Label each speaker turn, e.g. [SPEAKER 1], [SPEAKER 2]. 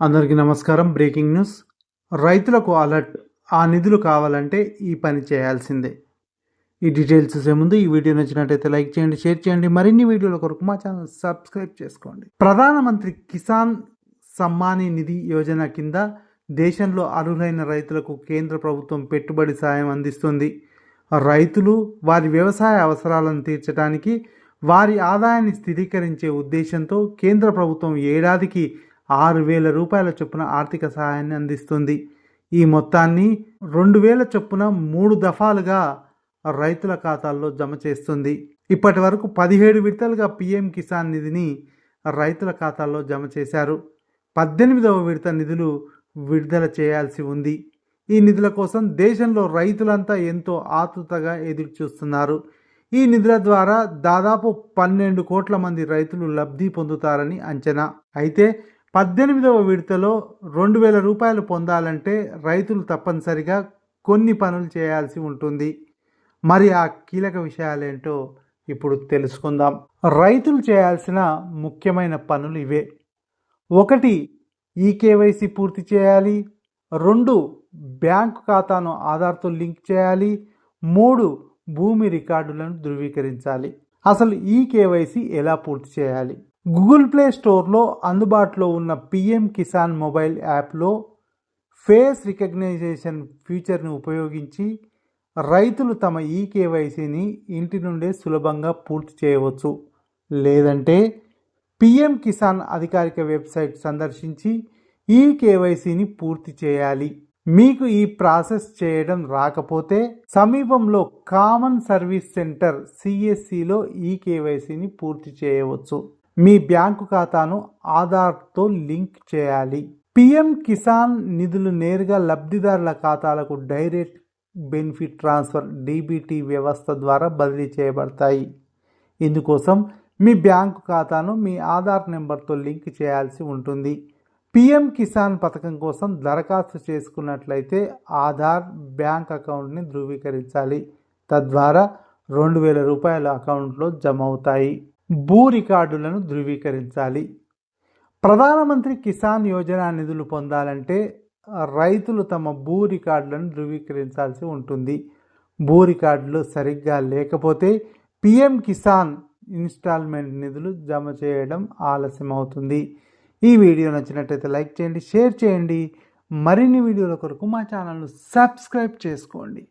[SPEAKER 1] అందరికీ నమస్కారం. Breaking news. రైతులకు అలర్ట్. ఆ నిధులు కావాలంటే ఈ పని చేయాల్సిందే. ఈ డీటెయిల్స్ చూసే ముందు ఈ వీడియో నచ్చినట్టయితే లైక్ చేయండి షేర్ చేయండి. మరిన్ని వీడియోల కొరకు మా ఛానల్ సబ్స్క్రైబ్ చేసుకోండి. ప్రధానమంత్రి కిసాన్ సమ్మాని నిధి యోజన కింద దేశంలో అర్హులైన రైతులకు కేంద్ర ప్రభుత్వం పెట్టుబడి సాయం అందిస్తుంది. రైతులు వారి వ్యవసాయ అవసరాలను తీర్చడానికి వారి ఆదాయాన్ని స్థిరీకరించే ఉద్దేశంతో కేంద్ర ప్రభుత్వం ఏడాదికి ఆరు వేల రూపాయల చొప్పున ఆర్థిక సహాయాన్ని అందిస్తుంది. ఈ మొత్తాన్ని రెండు వేల చొప్పున మూడు దఫాలుగా రైతుల ఖాతాల్లో జమ చేస్తుంది. ఇప్పటి వరకు పదిహేడు విడతలుగా పీఎం కిసాన్ నిధిని రైతుల ఖాతాల్లో జమ చేశారు. పద్దెనిమిదవ విడత నిధులు విడుదల చేయాల్సి ఉంది. ఈ నిధుల కోసం దేశంలో రైతులంతా ఎంతో ఆతృతగా ఎదురు చూస్తున్నారు ఈ నిధుల ద్వారా దాదాపు పన్నెండు కోట్ల మంది రైతులు లబ్ధి పొందుతారని అంచనా. అయితే పద్దెనిమిదవ విడతలో రెండు వేల రూపాయలు పొందాలంటే రైతులు తప్పనిసరిగా కొన్ని పనులు చేయాల్సి ఉంటుంది. మరి ఆ కీలక విషయాలేంటో ఇప్పుడు తెలుసుకుందాం. రైతులు చేయాల్సిన ముఖ్యమైన పనులు ఇవే. ఒకటి ఈ కేవైసీ పూర్తి చేయాలి. రెండు బ్యాంకు ఖాతాను ఆధార్తో లింక్ చేయాలి. మూడు భూమి రికార్డులను ధృవీకరించాలి. అసలు ఈ కేవైసీ ఎలా పూర్తి చేయాలి? గూగుల్ ప్లే స్టోర్లో అందుబాటులో ఉన్న పిఎం కిసాన్ మొబైల్ యాప్లో ఫేస్ రికగ్నైజేషన్ ఫీచర్ని ఉపయోగించి రైతులు తమ ఈ కేవైసీని ఇంటి నుండే సులభంగా పూర్తి చేయవచ్చు. లేదంటే పిఎం కిసాన్ అధికారిక వెబ్సైట్ సందర్శించి ఈ కేవైసీని పూర్తి చేయాలి. మీకు ఈ ప్రాసెస్ చేయడం రాకపోతే సమీపంలో కామన్ సర్వీస్ సెంటర్ సిఎస్సిలో ఈ కేవైసీని పూర్తి చేయవచ్చు. మీ బ్యాంకు ఖాతాను ఆధార్తో లింక్ చేయాలి. పిఎం కిసాన్ నిధులు నేరుగా లబ్ధిదారుల ఖాతాలకు డైరెక్ట్ బెనిఫిట్ ట్రాన్స్ఫర్ డీబీటీ వ్యవస్థ ద్వారా బదిలీ చేయబడతాయి. ఇందుకోసం మీ బ్యాంకు ఖాతాను మీ ఆధార్ నెంబర్తో లింక్ చేయాల్సి ఉంటుంది. పిఎం కిసాన్ పథకం కోసం దరఖాస్తు చేసుకున్నట్లయితే ఆధార్ బ్యాంక్ అకౌంట్ని ధృవీకరించాలి. తద్వారా రెండు వేల రూపాయల అకౌంట్లో జమ అవుతాయి. భూ రికార్డులను ధృవీకరించాలి. ప్రధానమంత్రి కిసాన్ యోజన నిధులు పొందాలంటే రైతులు తమ భూ రికార్డులను ధృవీకరించాల్సి ఉంటుంది. భూ రికార్డులు సరిగ్గా లేకపోతే పిఎం కిసాన్ ఇన్స్టాల్మెంట్ నిధులు జమ చేయడం ఆలస్యం అవుతుంది ఈ వీడియో నచ్చినట్టయితే లైక్ చేయండి షేర్ చేయండి. మరిన్ని వీడియోల కొరకు మా ఛానల్ను సబ్స్క్రైబ్ చేసుకోండి.